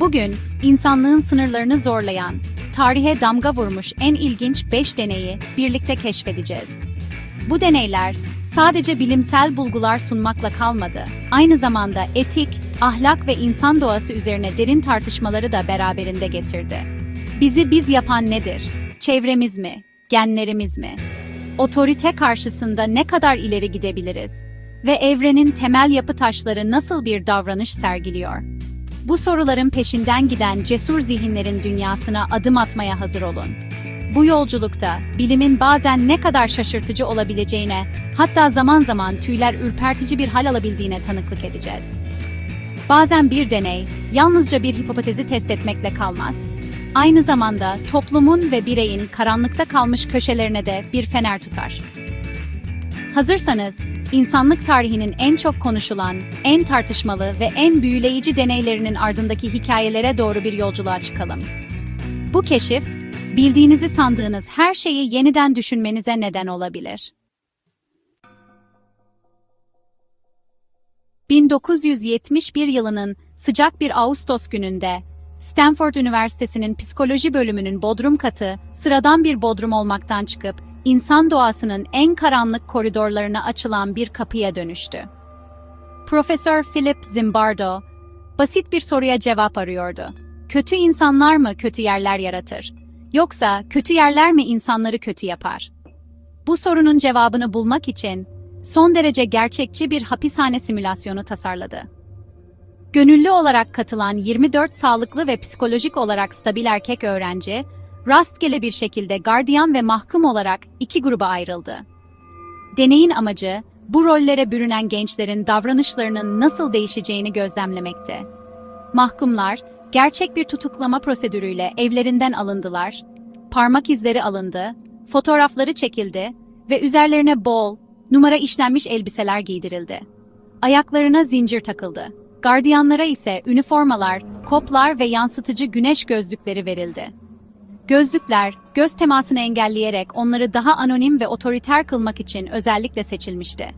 Bugün, insanlığın sınırlarını zorlayan, tarihe damga vurmuş en ilginç 5 deneyi birlikte keşfedeceğiz. Bu deneyler, sadece bilimsel bulgular sunmakla kalmadı, aynı zamanda etik, ahlak ve insan doğası üzerine derin tartışmaları da beraberinde getirdi. Bizi biz yapan nedir? Çevremiz mi? Genlerimiz mi? Otorite karşısında ne kadar ileri gidebiliriz? Ve evrenin temel yapı taşları nasıl bir davranış sergiliyor? Bu soruların peşinden giden cesur zihinlerin dünyasına adım atmaya hazır olun. Bu yolculukta bilimin bazen ne kadar şaşırtıcı olabileceğine, hatta zaman zaman tüyler ürpertici bir hal alabildiğine tanıklık edeceğiz. Bazen bir deney, yalnızca bir hipotezi test etmekle kalmaz. Aynı zamanda toplumun ve bireyin karanlıkta kalmış köşelerine de bir fener tutar. Hazırsanız, insanlık tarihinin en çok konuşulan, en tartışmalı ve en büyüleyici deneylerinin ardındaki hikayelere doğru bir yolculuğa çıkalım. Bu keşif, bildiğinizi sandığınız her şeyi yeniden düşünmenize neden olabilir. 1971 yılının sıcak bir Ağustos gününde Stanford Üniversitesi'nin psikoloji bölümünün bodrum katı sıradan bir bodrum olmaktan çıkıp insan doğasının en karanlık koridorlarına açılan bir kapıya dönüştü. Profesör Philip Zimbardo basit bir soruya cevap arıyordu. Kötü insanlar mı kötü yerler yaratır? Yoksa kötü yerler mi insanları kötü yapar? Bu sorunun cevabını bulmak için son derece gerçekçi bir hapishane simülasyonu tasarladı. Gönüllü olarak katılan 24 sağlıklı ve psikolojik olarak stabil erkek öğrenci, rastgele bir şekilde gardiyan ve mahkum olarak iki gruba ayrıldı. Deneyin amacı, bu rollere bürünen gençlerin davranışlarının nasıl değişeceğini gözlemlemekti. Mahkumlar, gerçek bir tutuklama prosedürüyle evlerinden alındılar, parmak izleri alındı, fotoğrafları çekildi ve üzerlerine bol, numara işlenmiş elbiseler giydirildi. Ayaklarına zincir takıldı. Gardiyanlara ise üniformalar, koplar ve yansıtıcı güneş gözlükleri verildi. Gözlükler, göz temasını engelleyerek onları daha anonim ve otoriter kılmak için özellikle seçilmişti.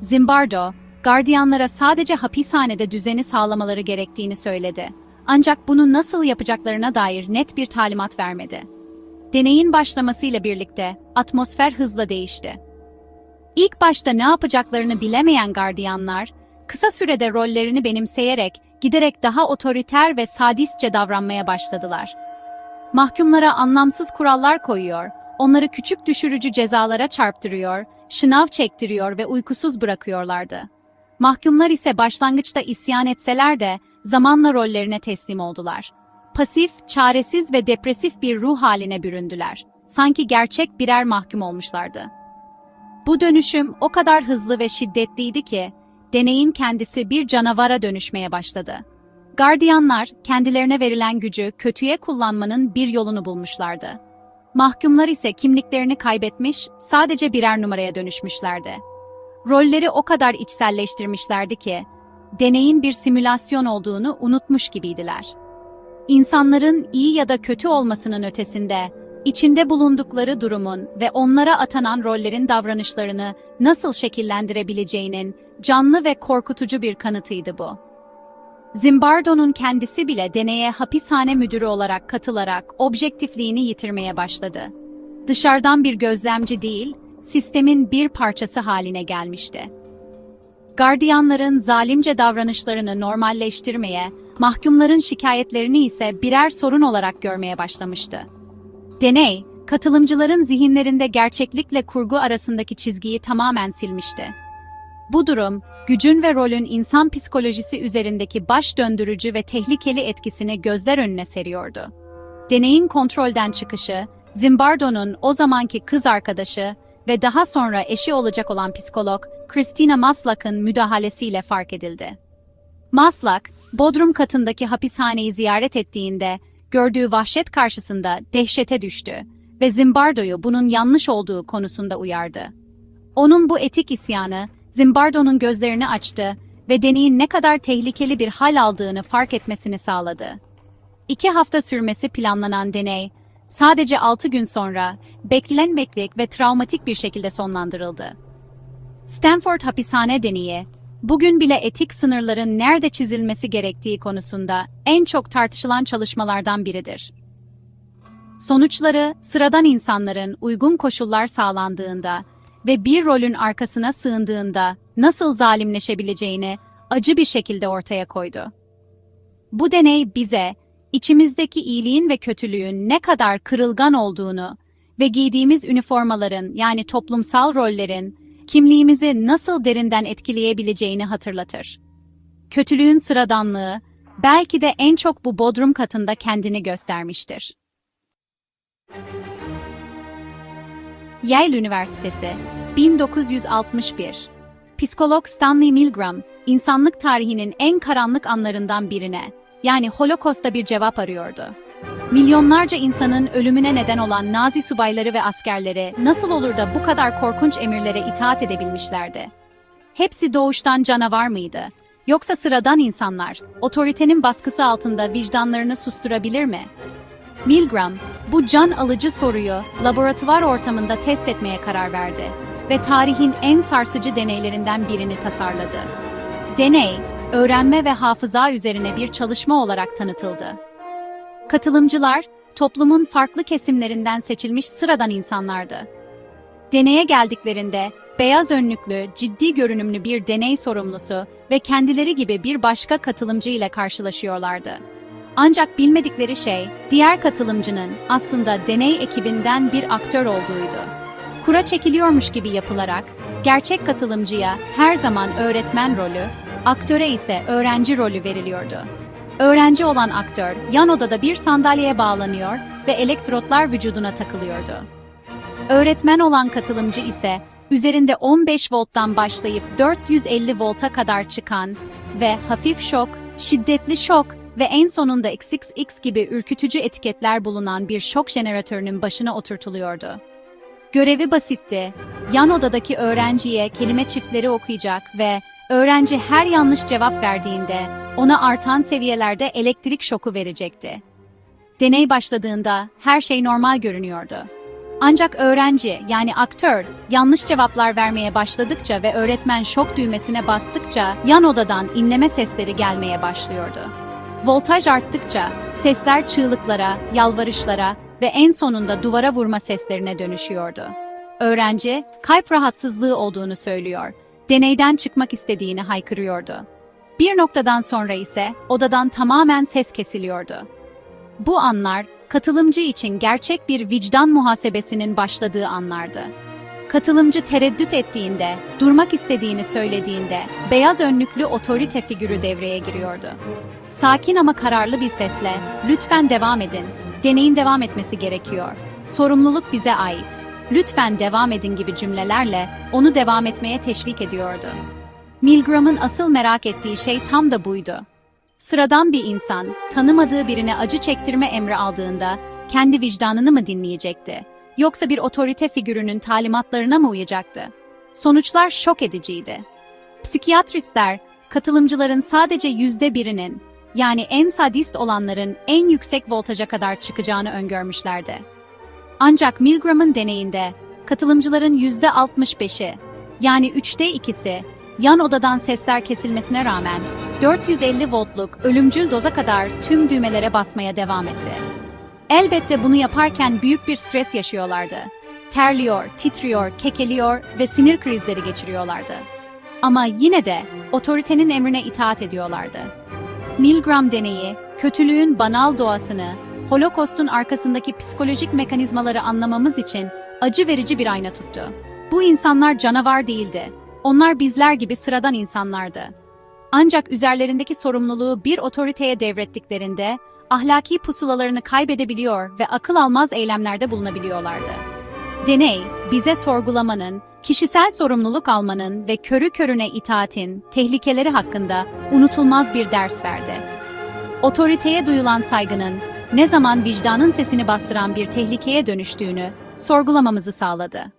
Zimbardo, gardiyanlara sadece hapishanede düzeni sağlamaları gerektiğini söyledi. Ancak bunu nasıl yapacaklarına dair net bir talimat vermedi. Deneyin başlamasıyla birlikte atmosfer hızla değişti. İlk başta ne yapacaklarını bilemeyen gardiyanlar, kısa sürede rollerini benimseyerek giderek daha otoriter ve sadistçe davranmaya başladılar. Mahkumlara anlamsız kurallar koyuyor, onları küçük düşürücü cezalara çarptırıyor, şınav çektiriyor ve uykusuz bırakıyorlardı. Mahkumlar ise başlangıçta isyan etseler de zamanla rollerine teslim oldular. Pasif, çaresiz ve depresif bir ruh haline büründüler. Sanki gerçek birer mahkum olmuşlardı. Bu dönüşüm o kadar hızlı ve şiddetliydi ki, deneyin kendisi bir canavara dönüşmeye başladı. Gardiyanlar, kendilerine verilen gücü kötüye kullanmanın bir yolunu bulmuşlardı. Mahkumlar ise kimliklerini kaybetmiş, sadece birer numaraya dönüşmüşlerdi. Rolleri o kadar içselleştirmişlerdi ki, deneyin bir simülasyon olduğunu unutmuş gibiydiler. İnsanların iyi ya da kötü olmasının ötesinde, içinde bulundukları durumun ve onlara atanan rollerin davranışlarını nasıl şekillendirebileceğinin canlı ve korkutucu bir kanıtıydı bu. Zimbardo'nun kendisi bile deneye hapishane müdürü olarak katılarak objektifliğini yitirmeye başladı. Dışarıdan bir gözlemci değil, sistemin bir parçası haline gelmişti. Gardiyanların zalimce davranışlarını normalleştirmeye, mahkumların şikayetlerini ise birer sorun olarak görmeye başlamıştı. Deney, katılımcıların zihinlerinde gerçeklikle kurgu arasındaki çizgiyi tamamen silmişti. Bu durum, gücün ve rolün insan psikolojisi üzerindeki baş döndürücü ve tehlikeli etkisini gözler önüne seriyordu. Deneyin kontrolden çıkışı, Zimbardo'nun o zamanki kız arkadaşı ve daha sonra eşi olacak olan psikolog Christina Maslak'ın müdahalesiyle fark edildi. Maslak, Bodrum katındaki hapishaneyi ziyaret ettiğinde gördüğü vahşet karşısında dehşete düştü ve Zimbardo'yu bunun yanlış olduğu konusunda uyardı. Onun bu etik isyanı, Zimbardo'nun gözlerini açtı ve deneyin ne kadar tehlikeli bir hal aldığını fark etmesini sağladı. İki hafta sürmesi planlanan deney, sadece altı gün sonra beklenmedik ve travmatik bir şekilde sonlandırıldı. Stanford hapishane deneyi, bugün bile etik sınırların nerede çizilmesi gerektiği konusunda en çok tartışılan çalışmalardan biridir. Sonuçları, sıradan insanların uygun koşullar sağlandığında ve bir rolün arkasına sığındığında nasıl zalimleşebileceğini acı bir şekilde ortaya koydu. Bu deney bize, içimizdeki iyiliğin ve kötülüğün ne kadar kırılgan olduğunu ve giydiğimiz üniformaların yani toplumsal rollerin kimliğimizi nasıl derinden etkileyebileceğini hatırlatır. Kötülüğün sıradanlığı belki de en çok bu bodrum katında kendini göstermiştir. Yale Üniversitesi 1961 Psikolog Stanley Milgram, insanlık tarihinin en karanlık anlarından birine, yani Holocaust'a bir cevap arıyordu. Milyonlarca insanın ölümüne neden olan Nazi subayları ve askerleri nasıl olur da bu kadar korkunç emirlere itaat edebilmişlerdi? Hepsi doğuştan canavar mıydı? Yoksa sıradan insanlar, otoritenin baskısı altında vicdanlarını susturabilir mi? Milgram, bu can alıcı soruyu laboratuvar ortamında test etmeye karar verdi ve tarihin en sarsıcı deneylerinden birini tasarladı. Deney, öğrenme ve hafıza üzerine bir çalışma olarak tanıtıldı. Katılımcılar, toplumun farklı kesimlerinden seçilmiş sıradan insanlardı. Deneye geldiklerinde, beyaz önlüklü, ciddi görünümlü bir deney sorumlusu ve kendileri gibi bir başka katılımcı ile karşılaşıyorlardı. Ancak bilmedikleri şey, diğer katılımcının aslında deney ekibinden bir aktör olduğuydu. Kura çekiliyormuş gibi yapılarak, gerçek katılımcıya her zaman öğretmen rolü, aktöre ise öğrenci rolü veriliyordu. Öğrenci olan aktör, yan odada bir sandalyeye bağlanıyor ve elektrotlar vücuduna takılıyordu. Öğretmen olan katılımcı ise, üzerinde 15 volttan başlayıp 450 volta kadar çıkan ve hafif şok, şiddetli şok ve en sonunda XXX gibi ürkütücü etiketler bulunan bir şok jeneratörünün başına oturtuluyordu. Görevi basitti. Yan odadaki öğrenciye kelime çiftleri okuyacak ve öğrenci her yanlış cevap verdiğinde ona artan seviyelerde elektrik şoku verecekti. Deney başladığında her şey normal görünüyordu. Ancak öğrenci yani aktör yanlış cevaplar vermeye başladıkça ve öğretmen şok düğmesine bastıkça yan odadan inleme sesleri gelmeye başlıyordu. Voltaj arttıkça sesler çığlıklara, yalvarışlara ve en sonunda duvara vurma seslerine dönüşüyordu. Öğrenci kalp rahatsızlığı olduğunu söylüyor, deneyden çıkmak istediğini haykırıyordu. Bir noktadan sonra ise odadan tamamen ses kesiliyordu. Bu anlar katılımcı için gerçek bir vicdan muhasebesinin başladığı anlardı. Katılımcı tereddüt ettiğinde, durmak istediğini söylediğinde beyaz önlüklü otorite figürü devreye giriyordu. Sakin ama kararlı bir sesle, lütfen devam edin, deneyin devam etmesi gerekiyor, sorumluluk bize ait, lütfen devam edin gibi cümlelerle onu devam etmeye teşvik ediyordu. Milgram'ın asıl merak ettiği şey tam da buydu. Sıradan bir insan, tanımadığı birine acı çektirme emri aldığında kendi vicdanını mı dinleyecekti? Yoksa bir otorite figürünün talimatlarına mı uyacaktı? Sonuçlar şok ediciydi. Psikiyatristler, katılımcıların sadece yüzde birinin, yani en sadist olanların en yüksek voltaja kadar çıkacağını öngörmüşlerdi. Ancak Milgram'ın deneyinde, katılımcıların yüzde 65'i, yani üçte ikisi, yan odadan sesler kesilmesine rağmen 450 voltluk ölümcül doza kadar tüm düğmelere basmaya devam etti. Elbette bunu yaparken büyük bir stres yaşıyorlardı. Terliyor, titriyor, kekeliyor ve sinir krizleri geçiriyorlardı. Ama yine de otoritenin emrine itaat ediyorlardı. Milgram deneyi, kötülüğün banal doğasını, Holocaust'un arkasındaki psikolojik mekanizmaları anlamamız için acı verici bir ayna tuttu. Bu insanlar canavar değildi. Onlar bizler gibi sıradan insanlardı. Ancak üzerlerindeki sorumluluğu bir otoriteye devrettiklerinde ahlaki pusulalarını kaybedebiliyor ve akıl almaz eylemlerde bulunabiliyorlardı. Deney, bize sorgulamanın, kişisel sorumluluk almanın ve körü körüne itaatin tehlikeleri hakkında unutulmaz bir ders verdi. Otoriteye duyulan saygının ne zaman vicdanın sesini bastıran bir tehlikeye dönüştüğünü sorgulamamızı sağladı.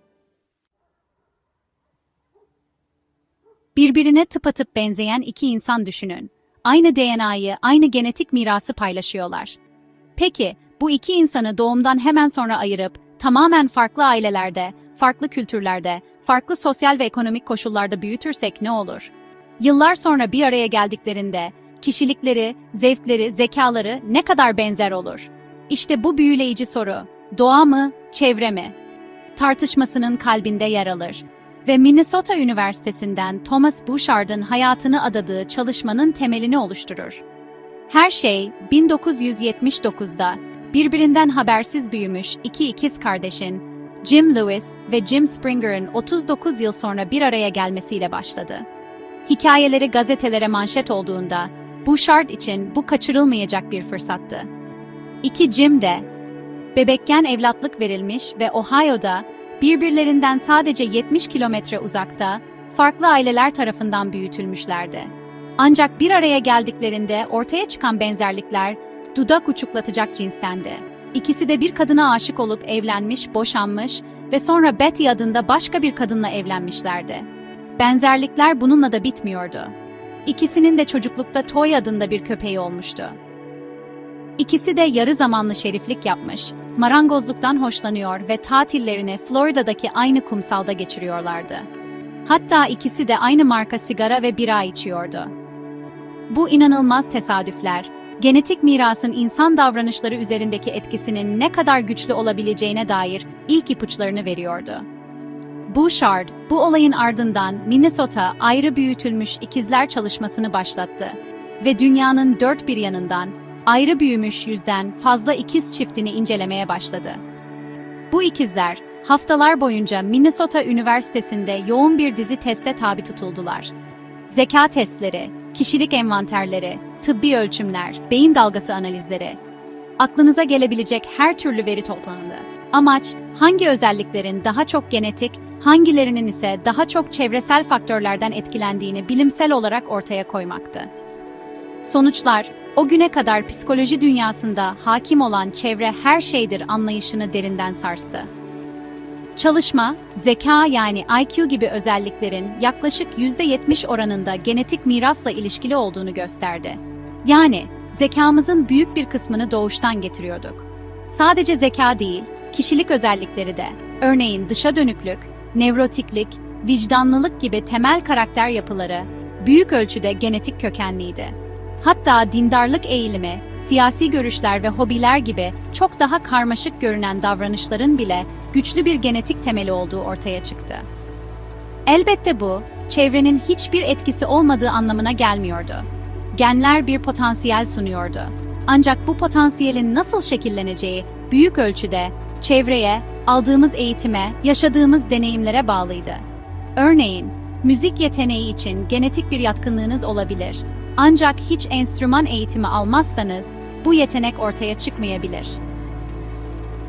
Birbirine tıpatıp benzeyen iki insan düşünün. Aynı DNA'yı, aynı genetik mirası paylaşıyorlar. Peki, bu iki insanı doğumdan hemen sonra ayırıp tamamen farklı ailelerde, farklı kültürlerde, farklı sosyal ve ekonomik koşullarda büyütürsek ne olur? Yıllar sonra bir araya geldiklerinde kişilikleri, zevkleri, zekaları ne kadar benzer olur? İşte bu büyüleyici soru. Doğa mı, çevre mi? Tartışmasının kalbinde yer alır. Ve Minnesota Üniversitesi'nden Thomas Bouchard'ın hayatını adadığı çalışmanın temelini oluşturur. Her şey 1979'da birbirinden habersiz büyümüş iki ikiz kardeşin Jim Lewis ve Jim Springer'ın 39 yıl sonra bir araya gelmesiyle başladı. Hikayeleri gazetelere manşet olduğunda Bouchard için bu kaçırılmayacak bir fırsattı. İki Jim de bebekken evlatlık verilmiş ve Ohio'da birbirlerinden sadece 70 kilometre uzakta farklı aileler tarafından büyütülmüşlerdi. Ancak bir araya geldiklerinde ortaya çıkan benzerlikler dudak uçuklatacak cinstendi. İkisi de bir kadına aşık olup evlenmiş, boşanmış ve sonra Betty adında başka bir kadınla evlenmişlerdi. Benzerlikler bununla da bitmiyordu. İkisinin de çocuklukta Toy adında bir köpeği olmuştu. İkisi de yarı zamanlı şeriflik yapmış, marangozluktan hoşlanıyor ve tatillerini Florida'daki aynı kumsalda geçiriyorlardı. Hatta ikisi de aynı marka sigara ve bira içiyordu. Bu inanılmaz tesadüfler, genetik mirasın insan davranışları üzerindeki etkisinin ne kadar güçlü olabileceğine dair ilk ipuçlarını veriyordu. Bouchard, bu olayın ardından Minnesota ayrı büyütülmüş ikizler çalışmasını başlattı ve dünyanın dört bir yanından ayrı büyümüş yüzden fazla ikiz çiftini incelemeye başladı. Bu ikizler, haftalar boyunca Minnesota Üniversitesi'nde yoğun bir dizi teste tabi tutuldular. Zeka testleri, kişilik envanterleri, tıbbi ölçümler, beyin dalgası analizleri. Aklınıza gelebilecek her türlü veri toplanıldı. Amaç, hangi özelliklerin daha çok genetik, hangilerinin ise daha çok çevresel faktörlerden etkilendiğini bilimsel olarak ortaya koymaktı. Sonuçlar, o güne kadar psikoloji dünyasında hakim olan çevre her şeydir anlayışını derinden sarstı. Çalışma, zeka yani IQ gibi özelliklerin yaklaşık %70 oranında genetik mirasla ilişkili olduğunu gösterdi. Yani zekamızın büyük bir kısmını doğuştan getiriyorduk. Sadece zeka değil, kişilik özellikleri de, örneğin dışa dönüklük, nevrotiklik, vicdanlılık gibi temel karakter yapıları büyük ölçüde genetik kökenliydi. Hatta dindarlık eğilimi, siyasi görüşler ve hobiler gibi çok daha karmaşık görünen davranışların bile güçlü bir genetik temeli olduğu ortaya çıktı. Elbette bu, çevrenin hiçbir etkisi olmadığı anlamına gelmiyordu. Genler bir potansiyel sunuyordu. Ancak bu potansiyelin nasıl şekilleneceği büyük ölçüde çevreye, aldığımız eğitime, yaşadığımız deneyimlere bağlıydı. Örneğin, müzik yeteneği için genetik bir yatkınlığınız olabilir. Ancak hiç enstrüman eğitimi almazsanız bu yetenek ortaya çıkmayabilir.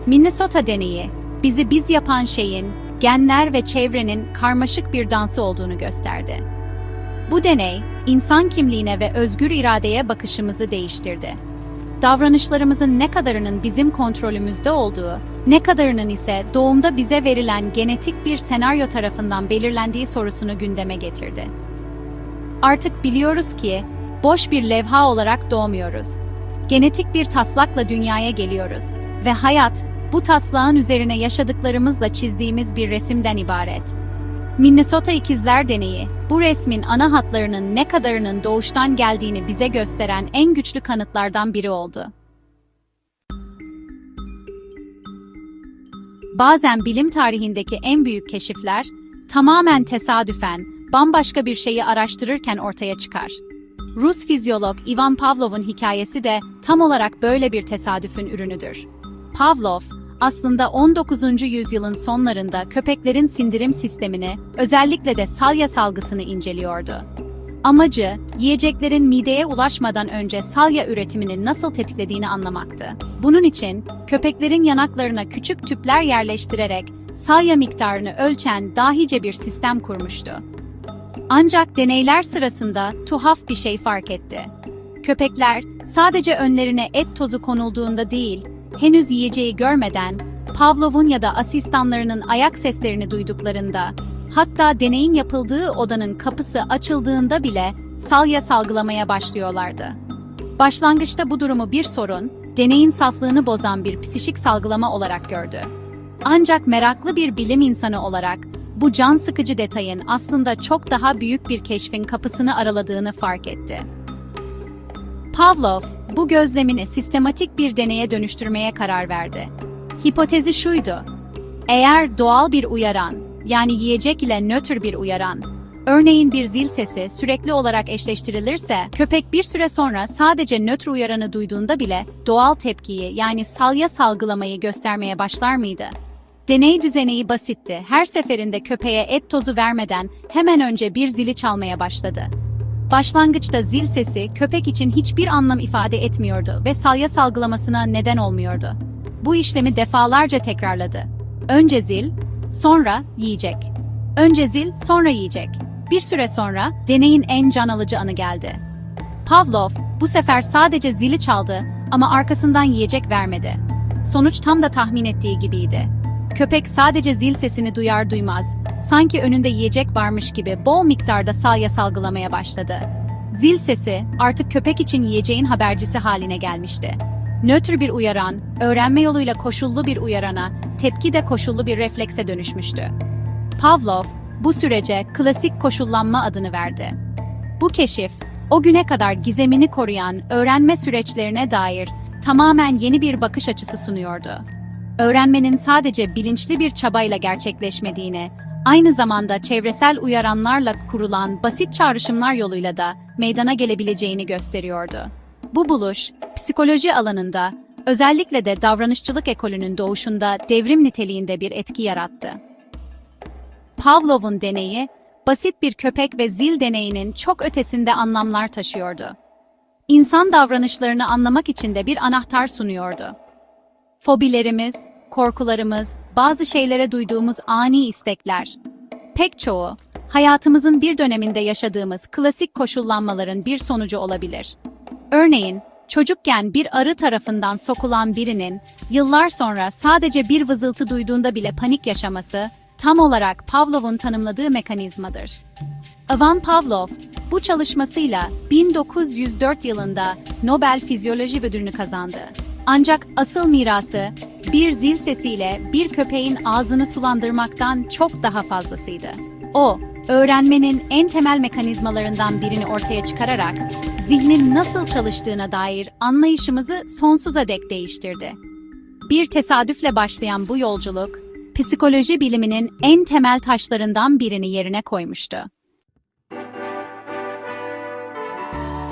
Minnesota deneyi, bizi biz yapan şeyin, genler ve çevrenin karmaşık bir dansı olduğunu gösterdi. Bu deney, insan kimliğine ve özgür iradeye bakışımızı değiştirdi. Davranışlarımızın ne kadarının bizim kontrolümüzde olduğu, ne kadarının ise doğumda bize verilen genetik bir senaryo tarafından belirlendiği sorusunu gündeme getirdi. Artık biliyoruz ki, boş bir levha olarak doğmuyoruz. Genetik bir taslakla dünyaya geliyoruz ve hayat, bu taslağın üzerine yaşadıklarımızla çizdiğimiz bir resimden ibaret. Minnesota İkizler Deneyi, bu resmin ana hatlarının ne kadarının doğuştan geldiğini bize gösteren en güçlü kanıtlardan biri oldu. Bazen bilim tarihindeki en büyük keşifler, tamamen tesadüfen, bambaşka bir şeyi araştırırken ortaya çıkar. Rus fizyolog Ivan Pavlov'un hikayesi de tam olarak böyle bir tesadüfün ürünüdür. Pavlov, aslında 19. yüzyılın sonlarında köpeklerin sindirim sistemini, özellikle de salya salgısını inceliyordu. Amacı, yiyeceklerin mideye ulaşmadan önce salya üretimini nasıl tetiklediğini anlamaktı. Bunun için, köpeklerin yanaklarına küçük tüpler yerleştirerek salya miktarını ölçen dahice bir sistem kurmuştu. Ancak deneyler sırasında tuhaf bir şey fark etti. Köpekler sadece önlerine et tozu konulduğunda değil, henüz yiyeceği görmeden, Pavlov'un ya da asistanlarının ayak seslerini duyduklarında, hatta deneyin yapıldığı odanın kapısı açıldığında bile salya salgılamaya başlıyorlardı. Başlangıçta bu durumu bir sorun, deneyin saflığını bozan bir psişik salgılama olarak gördü. Ancak meraklı bir bilim insanı olarak bu can sıkıcı detayın aslında çok daha büyük bir keşfin kapısını araladığını fark etti. Pavlov, bu gözlemini sistematik bir deneye dönüştürmeye karar verdi. Hipotezi şuydu. Eğer doğal bir uyaran, yani yiyecek ile nötr bir uyaran, örneğin bir zil sesi sürekli olarak eşleştirilirse, köpek bir süre sonra sadece nötr uyaranı duyduğunda bile doğal tepkiyi yani salya salgılamayı göstermeye başlar mıydı? Deney düzeneği basitti. Her seferinde köpeğe et tozu vermeden hemen önce bir zili çalmaya başladı. Başlangıçta zil sesi köpek için hiçbir anlam ifade etmiyordu ve salya salgılamasına neden olmuyordu. Bu işlemi defalarca tekrarladı. Önce zil, sonra yiyecek. Önce zil, sonra yiyecek. Bir süre sonra deneyin en can alıcı anı geldi. Pavlov bu sefer sadece zili çaldı ama arkasından yiyecek vermedi. Sonuç tam da tahmin ettiği gibiydi. Köpek sadece zil sesini duyar duymaz, sanki önünde yiyecek varmış gibi bol miktarda salya salgılamaya başladı. Zil sesi artık köpek için yiyeceğin habercisi haline gelmişti. Nötr bir uyaran, öğrenme yoluyla koşullu bir uyarana, tepki de koşullu bir reflekse dönüşmüştü. Pavlov, bu sürece klasik koşullanma adını verdi. Bu keşif, o güne kadar gizemini koruyan öğrenme süreçlerine dair tamamen yeni bir bakış açısı sunuyordu. Öğrenmenin sadece bilinçli bir çabayla gerçekleşmediğini, aynı zamanda çevresel uyaranlarla kurulan basit çağrışımlar yoluyla da meydana gelebileceğini gösteriyordu. Bu buluş, psikoloji alanında, özellikle de davranışçılık ekolünün doğuşunda devrim niteliğinde bir etki yarattı. Pavlov'un deneyi, basit bir köpek ve zil deneyinin çok ötesinde anlamlar taşıyordu. İnsan davranışlarını anlamak için de bir anahtar sunuyordu. Fobilerimiz, korkularımız, bazı şeylere duyduğumuz ani istekler. Pek çoğu, hayatımızın bir döneminde yaşadığımız klasik koşullanmaların bir sonucu olabilir. Örneğin, çocukken bir arı tarafından sokulan birinin, yıllar sonra sadece bir vızıltı duyduğunda bile panik yaşaması, tam olarak Pavlov'un tanımladığı mekanizmadır. Ivan Pavlov, bu çalışmasıyla 1904 yılında Nobel Fizyoloji Ödülünü kazandı. Ancak asıl mirası, bir zil sesiyle bir köpeğin ağzını sulandırmaktan çok daha fazlasıydı. O, öğrenmenin en temel mekanizmalarından birini ortaya çıkararak, zihnin nasıl çalıştığına dair anlayışımızı sonsuza dek değiştirdi. Bir tesadüfle başlayan bu yolculuk, psikoloji biliminin en temel taşlarından birini yerine koymuştu.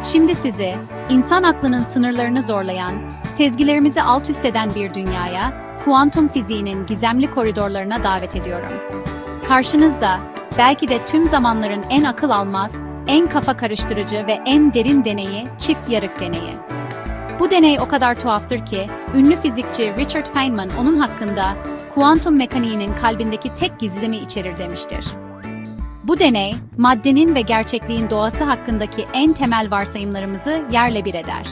Şimdi sizi, insan aklının sınırlarını zorlayan, sezgilerimizi alt üst eden bir dünyaya, kuantum fiziğinin gizemli koridorlarına davet ediyorum. Karşınızda, belki de tüm zamanların en akıl almaz, en kafa karıştırıcı ve en derin deneyi, çift yarık deneyi. Bu deney o kadar tuhaftır ki, ünlü fizikçi Richard Feynman onun hakkında kuantum mekaniğinin kalbindeki tek gizlimi içerir demiştir. Bu deney, maddenin ve gerçekliğin doğası hakkındaki en temel varsayımlarımızı yerle bir eder.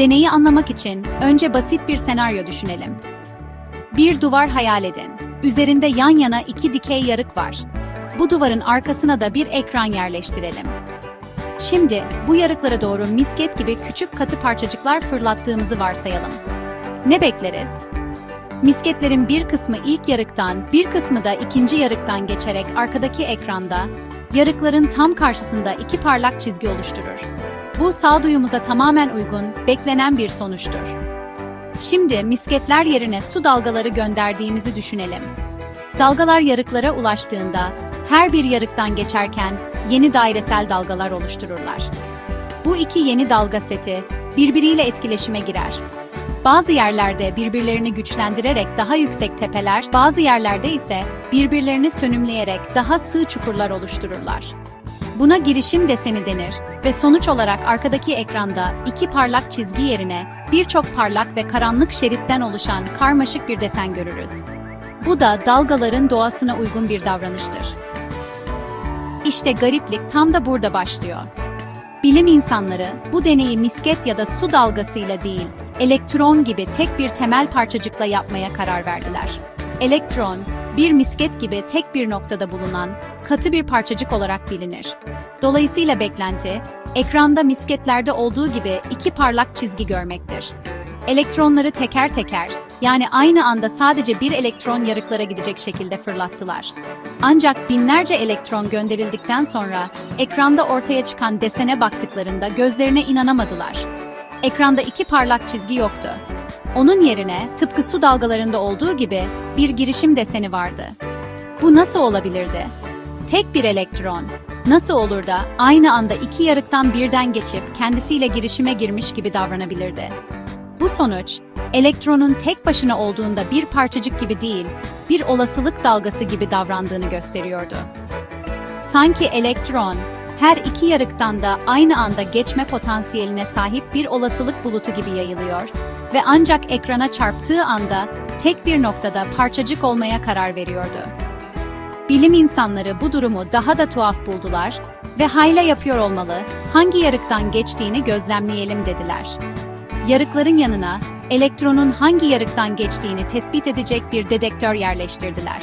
Deneyi anlamak için önce basit bir senaryo düşünelim. Bir duvar hayal edin. Üzerinde yan yana iki dikey yarık var. Bu duvarın arkasına da bir ekran yerleştirelim. Şimdi bu yarıklara doğru misket gibi küçük katı parçacıklar fırlattığımızı varsayalım. Ne bekleriz? Misketlerin bir kısmı ilk yarıktan, bir kısmı da ikinci yarıktan geçerek arkadaki ekranda, yarıkların tam karşısında iki parlak çizgi oluşturur. Bu sağduyumuza tamamen uygun, beklenen bir sonuçtur. Şimdi misketler yerine su dalgaları gönderdiğimizi düşünelim. Dalgalar yarıklara ulaştığında, her bir yarıktan geçerken yeni dairesel dalgalar oluştururlar. Bu iki yeni dalga seti birbiriyle etkileşime girer bazı yerlerde birbirlerini güçlendirerek daha yüksek tepeler, bazı yerlerde ise birbirlerini sönümleyerek daha sığ çukurlar oluştururlar. Buna girişim deseni denir ve sonuç olarak arkadaki ekranda iki parlak çizgi yerine birçok parlak ve karanlık şeritten oluşan karmaşık bir desen görürüz. Bu da dalgaların doğasına uygun bir davranıştır. İşte gariplik tam da burada başlıyor. Bilim insanları bu deneyi misket ya da su dalgasıyla değil, elektron gibi tek bir temel parçacıkla yapmaya karar verdiler. Elektron, bir misket gibi tek bir noktada bulunan katı bir parçacık olarak bilinir. Dolayısıyla beklenti, ekranda misketlerde olduğu gibi iki parlak çizgi görmektir. elektronları teker teker, yani aynı anda sadece bir elektron yarıklara gidecek şekilde fırlattılar. Ancak binlerce elektron gönderildikten sonra ekranda ortaya çıkan desene baktıklarında gözlerine inanamadılar. Ekranda iki parlak çizgi yoktu. Onun yerine tıpkı su dalgalarında olduğu gibi bir girişim deseni vardı. Bu nasıl olabilirdi? Tek bir elektron nasıl olur da aynı anda iki yarıktan birden geçip kendisiyle girişime girmiş gibi davranabilirdi? Bu sonuç, elektronun tek başına olduğunda bir parçacık gibi değil, bir olasılık dalgası gibi davrandığını gösteriyordu. Sanki elektron, her iki yarıktan da aynı anda geçme potansiyeline sahip bir olasılık bulutu gibi yayılıyor ve ancak ekrana çarptığı anda tek bir noktada parçacık olmaya karar veriyordu. Bilim insanları bu durumu daha da tuhaf buldular ve hayla yapıyor olmalı, hangi yarıktan geçtiğini gözlemleyelim dediler. Yarıkların yanına elektronun hangi yarıktan geçtiğini tespit edecek bir dedektör yerleştirdiler.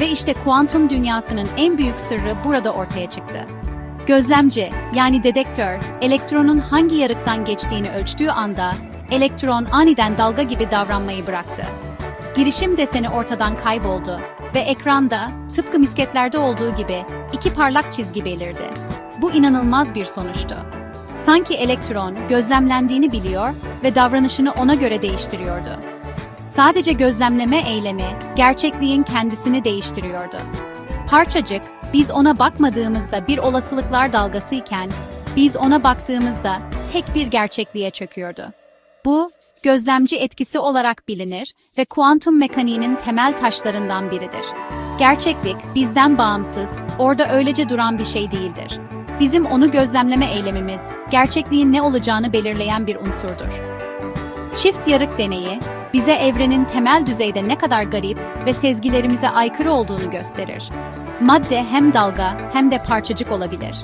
Ve işte kuantum dünyasının en büyük sırrı burada ortaya çıktı. Gözlemci, yani dedektör, elektronun hangi yarıktan geçtiğini ölçtüğü anda, elektron aniden dalga gibi davranmayı bıraktı. Girişim deseni ortadan kayboldu ve ekranda, tıpkı misketlerde olduğu gibi, iki parlak çizgi belirdi. Bu inanılmaz bir sonuçtu. Sanki elektron gözlemlendiğini biliyor ve davranışını ona göre değiştiriyordu. Sadece gözlemleme eylemi gerçekliğin kendisini değiştiriyordu. Parçacık biz ona bakmadığımızda bir olasılıklar dalgasıyken biz ona baktığımızda tek bir gerçekliğe çöküyordu. Bu gözlemci etkisi olarak bilinir ve kuantum mekaniğinin temel taşlarından biridir. Gerçeklik bizden bağımsız, orada öylece duran bir şey değildir. Bizim onu gözlemleme eylemimiz, gerçekliğin ne olacağını belirleyen bir unsurdur. Çift yarık deneyi, bize evrenin temel düzeyde ne kadar garip ve sezgilerimize aykırı olduğunu gösterir. Madde hem dalga hem de parçacık olabilir.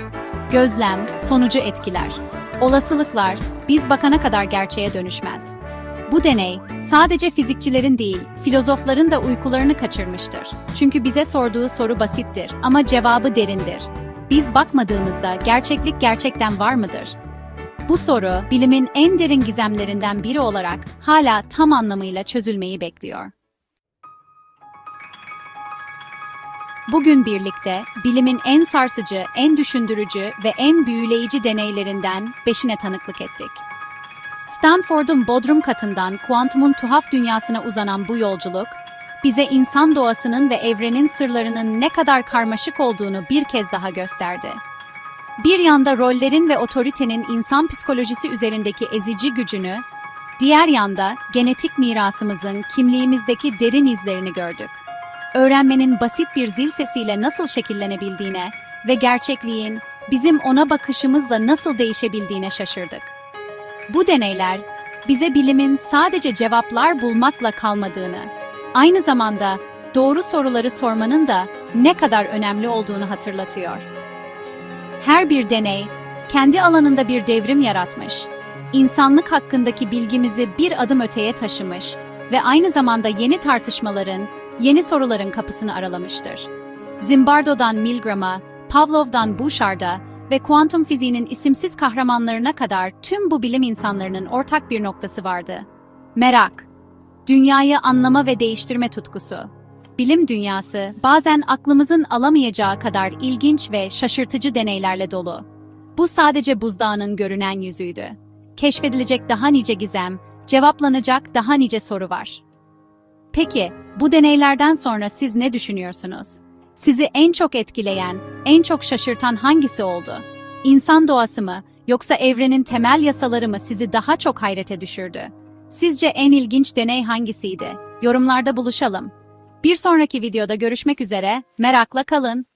Gözlem, sonucu etkiler. Olasılıklar, biz bakana kadar gerçeğe dönüşmez. Bu deney, sadece fizikçilerin değil, filozofların da uykularını kaçırmıştır. Çünkü bize sorduğu soru basittir ama cevabı derindir. Biz bakmadığımızda gerçeklik gerçekten var mıdır? Bu soru, bilimin en derin gizemlerinden biri olarak hala tam anlamıyla çözülmeyi bekliyor. Bugün birlikte bilimin en sarsıcı, en düşündürücü ve en büyüleyici deneylerinden beşine tanıklık ettik. Stanford'un bodrum katından kuantumun tuhaf dünyasına uzanan bu yolculuk, bize insan doğasının ve evrenin sırlarının ne kadar karmaşık olduğunu bir kez daha gösterdi. Bir yanda rollerin ve otoritenin insan psikolojisi üzerindeki ezici gücünü, diğer yanda genetik mirasımızın kimliğimizdeki derin izlerini gördük. Öğrenmenin basit bir zil sesiyle nasıl şekillenebildiğine ve gerçekliğin bizim ona bakışımızla nasıl değişebildiğine şaşırdık. Bu deneyler bize bilimin sadece cevaplar bulmakla kalmadığını, aynı zamanda doğru soruları sormanın da ne kadar önemli olduğunu hatırlatıyor. Her bir deney kendi alanında bir devrim yaratmış, insanlık hakkındaki bilgimizi bir adım öteye taşımış ve aynı zamanda yeni tartışmaların, yeni soruların kapısını aralamıştır. Zimbardo'dan Milgram'a, Pavlov'dan Bouchard'a ve kuantum fiziğinin isimsiz kahramanlarına kadar tüm bu bilim insanlarının ortak bir noktası vardı. Merak, dünyayı anlama ve değiştirme tutkusu. Bilim dünyası bazen aklımızın alamayacağı kadar ilginç ve şaşırtıcı deneylerle dolu. Bu sadece buzdağının görünen yüzüydü. Keşfedilecek daha nice gizem, cevaplanacak daha nice soru var. Peki, bu deneylerden sonra siz ne düşünüyorsunuz? Sizi en çok etkileyen, en çok şaşırtan hangisi oldu? İnsan doğası mı, yoksa evrenin temel yasaları mı sizi daha çok hayrete düşürdü? Sizce en ilginç deney hangisiydi? Yorumlarda buluşalım. Bir sonraki videoda görüşmek üzere, merakla kalın.